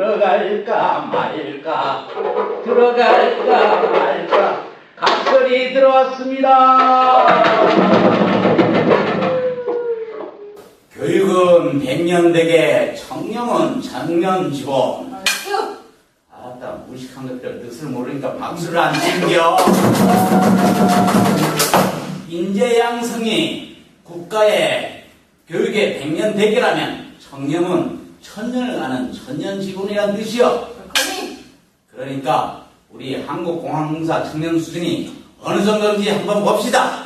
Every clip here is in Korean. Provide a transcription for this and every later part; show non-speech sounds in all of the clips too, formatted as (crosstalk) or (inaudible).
들어갈까 말까? 들어갈까 말까? 각설이 들어왔습니다. 교육은 백년대계 청년은 장년지원 아따 무식한 것들 뜻을 모르니까 박수를 안 챙겨. 인재양성이 국가의 교육의 백년대계라면 청년은 천년을 가는 천년지군이라는 뜻이요. 그러니까 우리 한국공항공사 청년 수준이 어느 정도인지 한번 봅시다.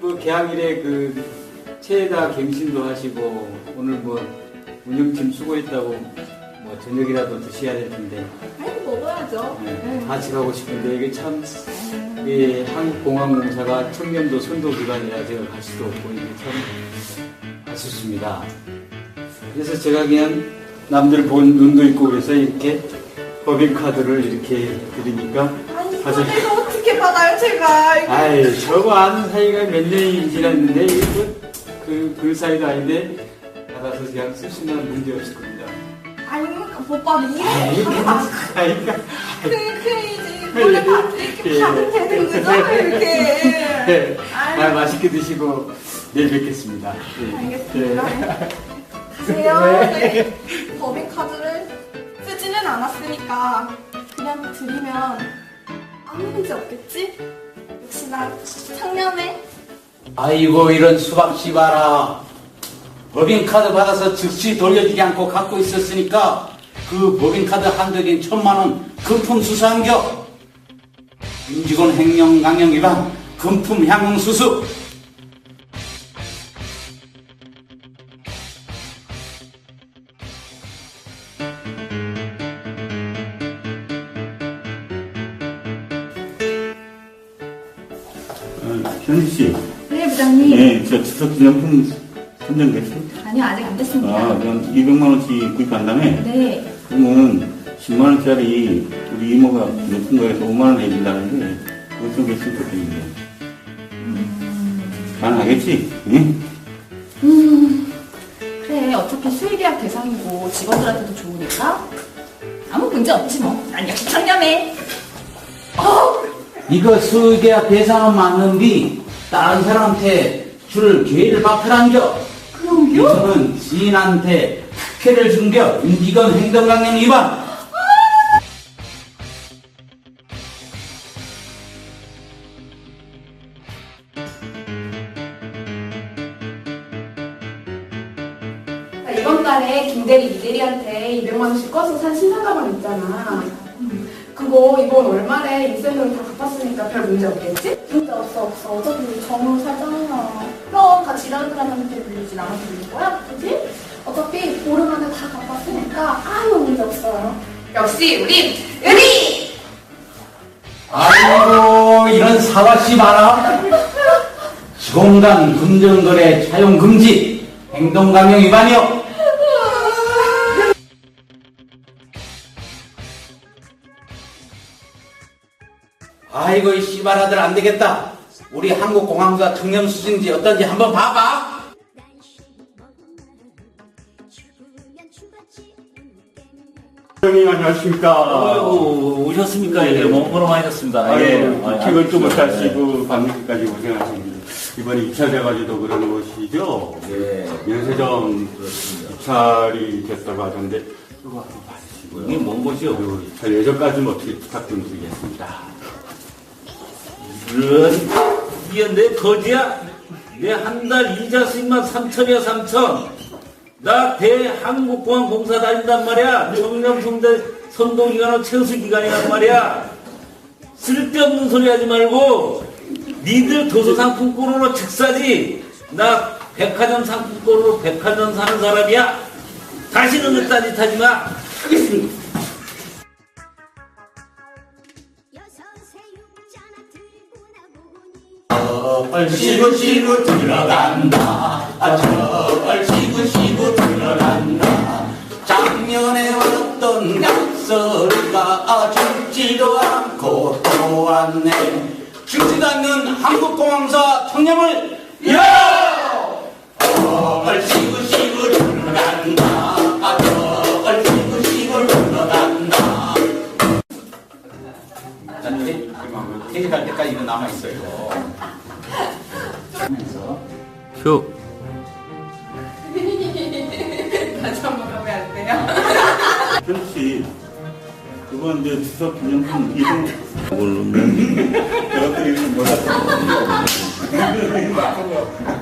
뭐 개학일에 그 최다 갱신도 하시고 오늘 뭐 운영팀 수고했다고 뭐 저녁이라도 드셔야 될 텐데 아니 먹어야죠. 네, 같이 가고 싶은데 이게 참 이 한국공항공사가 청년도 선도 기관이라 제가 갈 수도 없고 이게 참 아쉽습니다. 그래서 제가 그냥 남들 본 눈도 있고 그래서 이렇게 법인카드를 이렇게 드리니까 아니 가서- 이거 어떻게 받아요 제가? 이거. 아이 저거 아는 사이가 몇 년이 지났는데 이거 그, 그 사이도 아닌데 받아서 그냥 쓰시면 문제 없을 겁니다. 아니 오빠 이게 그러니까 그 크레이지 원래 받 이렇게 받으면 되는 거죠 이렇게. 네. 아유. 아, 맛있게 드시고 내일 뵙겠습니다. 네. 알겠습니다. 네. 가세요. 네. 법인 카드를 쓰지는 않았으니까 그냥 드리면 아무 문제 없겠지? 역시 나 청년해. 아이고 이런 수박 씨봐라 법인카드 받아서 즉시 돌려주지 않고 갖고 있었으니까 그 법인카드 한도인 천만 원 금품 수수한겨. 임직원 횡령 강령 위반 금품 향응 수수. 어, 현지 씨, 네 부장님. 예, 저 추석 기념품 선정됐어? 아니요 아직 안 됐습니다. 아, 그럼 200만 원씩 구입한다며? 네. 그러면 10만 원짜리 우리 이모가 높은 거에서 5만 원 해준다는데 그것 좀 했으면 좋겠는데. 가능하겠지? 응? 음, 그래 어차피 수의계약 대상이고 직원들한테도 좋으니까 아무 문제 없지 뭐. 난 역시 청렴해. 이거 수계약 대상은 맞는데 다른 사람한테 줄 기회를 박탈한겨 이거는 지인한테 특혜를 준겨 임직원 행동 강령 위반 나 이번 달에 김대리 이대리한테 200만 원씩 꺼서 산 신상 가방 있잖아. 그거 이번 월말에 인센으로 다 갚았으니까 별 문제 없겠지? 문제 없어 없어. 어차피 정으로 살 그럼 같이 일하는 사람한테 빌리지 나한테 빌릴 거야? 그지? 어차피 보름 안에 다 갚았으니까 아무 문제 없어요. 역시 우린 의리! 아이고 이런 사과씨 봐라 직원간 금전거래 차용 금지 행동강령 위반이요 아이고 이 씨발 아들 안 되겠다 우리 한국공항사 청렴 수준인지 어떤지 한번 봐봐 형님 안녕하십니까? 아이고 오셨습니까? 예, 몸으로 많이 졌습니다. 아유, 아, 퇴근도 못 아, 하시고 밤늦게까지 고생하십니다. 이번에 입찰돼가지고 그러는 것이죠? 예, 면세점. 입찰이 됐다고 하던데 이거 한번 봐주시고요. 이게 뭔 것이요? 그리고 입찰 예정까지 좀 어떻게 부탁 좀 드리겠습니다. 이런 이게 내 거지야? 내 한 달 이자 수입만 3천이야 3천. 나 대한국공항 공사 다닌단 말이야. 청렴성대 선동기관은 최우수기관이란 말이야. 쓸데없는 소리 하지 말고 니들 도서상품권으로 즉사지. 나 백화점 상품권으로 백화점 사는 사람이야. 다시는 그딴 짓 하지 마. 하겠습니다. 얼씨구 씨구 들어간다 아, 저걸 씨구 씨구 들어간다 작년에 왔던 아, 죽지도 않고 또 왔네 죽지도 않는 한국공항사 청렴을 위하여! 얼씨 하면서 휴. 다시 한번 하면 안 돼요? 그렇지. 그건 이제 추석 기념품 이름 내가 또 이름 몰랐어. (laughs)